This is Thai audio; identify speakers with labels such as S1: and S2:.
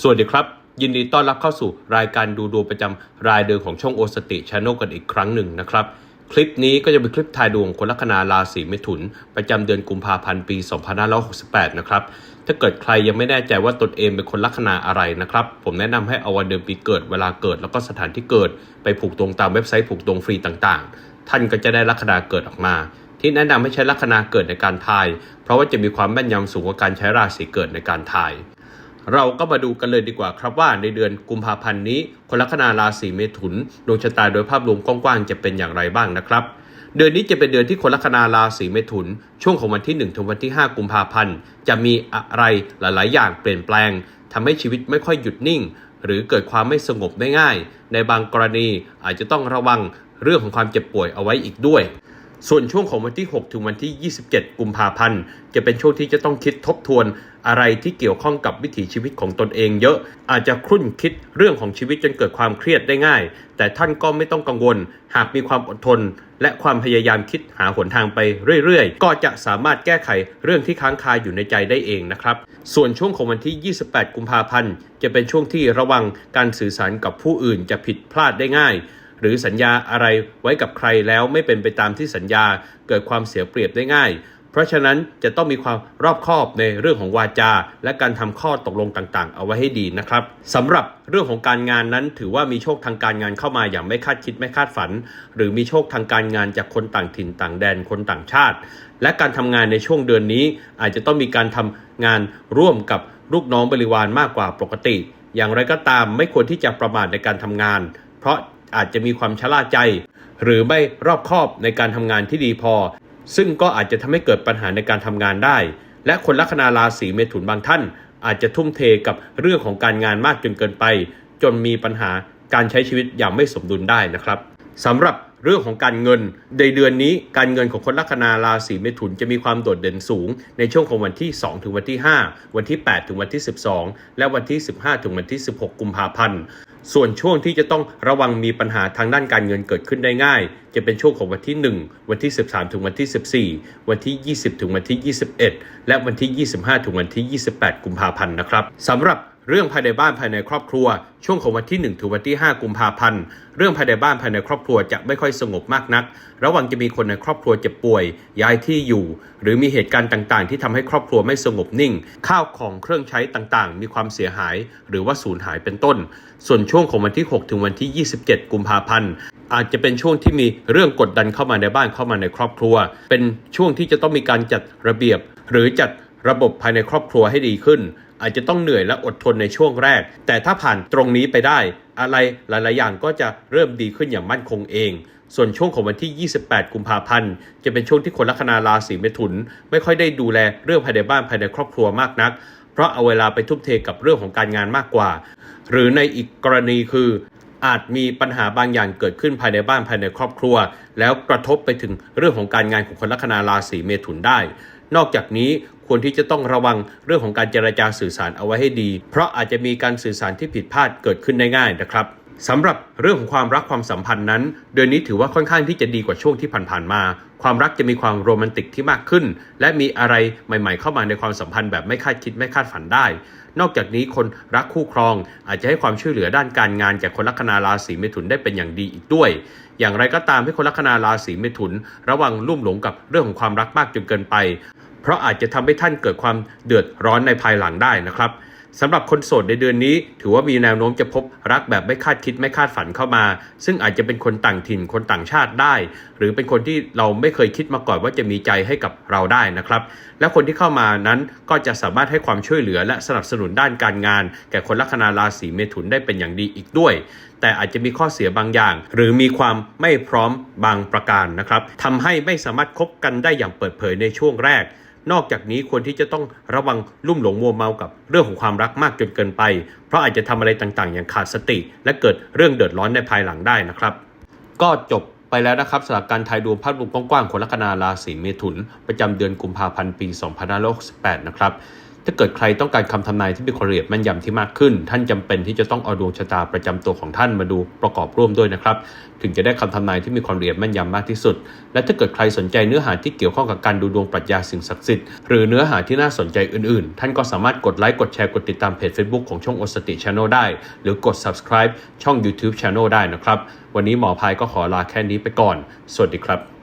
S1: สวัสดีครับ ยินดีต้อนรับเข้าสู่รายการดูดวงประจำรายเดือนของช่องโอสติชานลกันอีกครั้งหนึ่งนะครับ คลิปนี้ก็จะเป็นคลิปทายดวงคนลัคนาราศีเมถุน ประจำเดือนกุมภาพันธ์ปี 2568 นะครับ ถ้าเกิดใครยังไม่แน่ใจว่าตนเองเป็นคนลัคนาอะไรนะครับ ผมแนะนำให้เอาวันเดือนปีเกิดเวลาเกิดแล้วก็สถานที่เกิด ไปผูกดวงตามเว็บไซต์ผูกดวงฟรีต่างๆ ท่านก็จะได้ลัคนาเกิดออกมาที่แนะนำให้ใช้ลัคนาเกิดในการทาย เพราะว่าจะมีความแม่นยำสูงกว่าการใช้ราศีเกิดในการทาย เราก็มาดูกันเลยดีกว่าครับว่าในเดือนกุมภาพันธ์นี้ คนลัคนาราศีเมถุนดวงชะตาโดยภาพรวมกว้างๆจะเป็นอย่างไรบ้างนะครับ เดือนนี้จะเป็นเดือนที่คนลัคนาราศีเมถุน ช่วงของวันที่1ถึงวันที่ 5 กุมภาพันธ์จะมีอะไรหลาย ๆ อย่างเปลี่ยนแปลงทำให้ชีวิตไม่ค่อยหยุดนิ่ง หรือเกิดความไม่สงบได้ง่าย ในบางกรณีอาจจะต้องระวังเรื่องของความเจ็บป่วยเอาไว้อีกด้วยส่วนช่วงของวันที่ 6 ถึงวันที่ 27 กุมภาพันธ์ จะเป็นช่วงที่จะต้องคิดทบทวน อะไรที่เกี่ยวข้องกับวิถีชีวิตของตนเองเยอะ อาจจะครุ่นคิดเรื่องของชีวิตจนเกิดความเครียดได้ง่าย แต่ท่านก็ไม่ต้องกังวล หากมีความอดทน และความพยายามคิดหาหนทางไปเรื่อยๆ ก็จะสามารถแก้ไขเรื่องที่ค้างคาอยู่ในใจได้เองนะครับ ส่วนช่วงของวันที่ 28 กุมภาพันธ์ จะเป็นช่วงที่ระวังการสื่อสารกับผู้อื่นจะผิดพลาดได้ง่ายหรือสัญญาอะไรไว้กับใครแล้วไม่เป็นไปตามที่สัญญาเกิดความเสียเปรียบได้ง่าย เพราะฉะนั้นจะต้องมีความรอบคอบในเรื่องของวาจา และการทำข้อตกลงต่างๆ เอาไว้ให้ดีนะครับสำหรับเรื่องของการงานนั้นถือว่ามีโชคทางการงานเข้ามาอย่างไม่คาดคิดไม่คาดฝัน หรือมีโชคทางการงานจากคนต่างถิ่นต่างแดนคนต่างชาติ และการทำงานในช่วงเดือนนี้ อาจจะต้องมีการทำงานร่วมกับลูกน้องบริวารมากกว่าปกติ อย่างไรก็ตามไม่ควรที่จะประมาทในการทำงาน เพราะอาจจะมีความชะล่าใจ หรือไม่รอบคอบในการทำงานที่ดีพอ ซึ่งก็อาจจะทำให้เกิดปัญหาในการทำงานได้ และคนลัคนาราศีเมถุนบางท่าน อาจจะทุ่มเทกับเรื่องของการงานมากจนเกินไป จนมีปัญหาการใช้ชีวิตอย่างไม่สมดุลได้นะครับสำหรับเรื่องของการเงิน ในเดือนนี้การเงินของคนลัคนาราศีเมถุนจะมีความโดดเด่นสูง ในช่วงของวันที่ 2 ถึงวันที่ 5 วันที่ 8 ถึงวันที่ 12 และวันที่ 15 ถึงวันที่ 16 กุมภาพันธ์ ส่วนช่วงที่จะต้องระวังมีปัญหาทางด้านการเงินเกิดขึ้นได้ง่าย จะเป็นช่วงของวันที่ 1 วันที่ 13 ถึงวันที่ 14 วันที่ 20 ถึงวันที่ 21 และวันที่ 25 ถึงวันที่ 28 กุมภาพันธ์นะครับสำหรับ เรื่องภายในบ้านภายในครอบครัว ช่วงของวันที่1ถึงวันที่ 5 กุมภาพันธ์ เรื่องภายในบ้านภายในครอบครัวจะไม่ค่อยสงบมากนัก ระวังจะมีคนในครอบครัวเจ็บป่วย ย้ายที่อยู่ หรือมีเหตุการณ์ต่างๆ ที่ทำให้ครอบครัวไม่สงบนิ่ง ข้าวของเครื่องใช้ต่างๆ มีความเสียหาย หรือว่าสูญหายเป็นต้น ส่วนช่วงของวันที่ 6 ถึงวันที่ 27 กุมภาพันธ์อาจจะเป็นช่วงที่มีเรื่องกดดันเข้ามาในบ้านเข้ามาในครอบครัว เป็นช่วงที่จะต้องมีการจัดระเบียบ หรือจัดระบบภายในครอบครัวให้ดีขึ้น อาจจะต้องเหนื่อยและอดทนในช่วงแรก แต่ถ้าผ่านตรงนี้ไปได้ อะไรหลาย ๆ อย่างก็จะเริ่มดีขึ้นอย่างมั่นคงเอง ส่วนช่วงของวันที่ 28 กุมภาพันธ์ จะเป็นช่วงที่คนลัคนาราศีเมถุน ไม่ค่อยได้ดูแลเรื่องภายในบ้านภายในครอบครัวมากนัก เพราะเอาเวลาไปทุ่มเทกับเรื่องของการงานมากกว่า หรือในอีกกรณีคืออาจมีปัญหาบางอย่างเกิดขึ้นภายในบ้านภายในครอบครัว แล้วกระทบไปถึงเรื่องของการงานของคนลัคนาราศีเมถุนได้ นอกจากนี้ ควรที่จะต้องระวังเรื่องของการเจรจาสื่อสารเอาไว้ให้ดี เพราะอาจจะมีการสื่อสารที่ผิดพลาดเกิดขึ้นได้ง่ายนะครับสำหรับเรื่องของความรักความสัมพันธ์นั้น เดือนนี้ถือว่าค่อนข้างที่จะดีกว่าช่วงที่ผ่านๆมา ความรักจะมีความโรแมนติกที่มากขึ้น และมีอะไรใหม่ๆเข้ามาในความสัมพันธ์แบบไม่คาดคิดไม่คาดฝันได้ นอกจากนี้คนรักคู่ครอง อาจจะให้ความช่วยเหลือด้านการงานแก่คนลัคนาราศีเมถุนได้เป็นอย่างดีอีกด้วย อย่างไรก็ตามให้คนลัคนาราศีเมถุน ระวังลุ่มหลงกับเรื่องของความรักมากจนเกินไป เพราะอาจจะทำให้ท่านเกิดความเดือดร้อนในภายหลังได้นะครับสำหรับคนโสดในเดือนนี้ ถือว่ามีแนวโน้มจะพบรักแบบไม่คาดคิดไม่คาดฝันเข้ามา ซึ่งอาจจะเป็นคนต่างถิ่นคนต่างชาติได้ หรือเป็นคนที่เราไม่เคยคิดมาก่อนว่าจะมีใจให้กับเราได้นะครับ และคนที่เข้ามานั้นก็จะสามารถให้ความช่วยเหลือ และสนับสนุนด้านการงาน แก่คนลัคนาราศีเมถุนได้เป็นอย่างดีอีกด้วย แต่อาจจะมีข้อเสียบางอย่าง หรือมีความไม่พร้อมบางประการนะครับทำให้ไม่สามารถคบกันได้อย่างเปิดเผยในช่วงแรก นอกจากนี้ควรที่จะต้องระวังลุ่มหลงมัวเมากับเรื่องของความรักมากจนเกินไป เพราะอาจจะทำอะไรต่างๆ อย่างขาดสติ และเกิดเรื่องเดือดร้อนในภายหลังได้นะครับ ก็จบไปแล้วนะครับสำหรับการทายดวงภาพรวมกว้างๆคนลัคนาราศีเมถุน ประจำเดือนกุมภาพันธ์ปี 2568 นะครับ ถ้าเกิดใครต้องการคำทำนายที่มีความละเอียดแม่นยำที่มากขึ้น ท่านจำเป็นที่จะต้องเอาดวงชะตาประจำตัวของท่านมาดูประกอบร่วมด้วยนะครับ ถึงจะได้คำทำนายที่มีความละเอียดแม่นยำมากที่สุด และถ้าเกิดใครสนใจเนื้อหาที่เกี่ยวข้องกับการดูดวงปรัชญาสิ่งศักดิ์สิทธิ์หรือเนื้อหาที่น่าสนใจอื่นๆ ท่านก็สามารถกดไลค์กดแชร์กดติดตามเพจ Facebook ของช่องโอสติ Channel ได้ หรือกด subscribe ช่อง YouTube Channel ได้นะครับวันนี้หมอพายก็ขอลาแค่นี้ไปก่อน สวัสดีครับ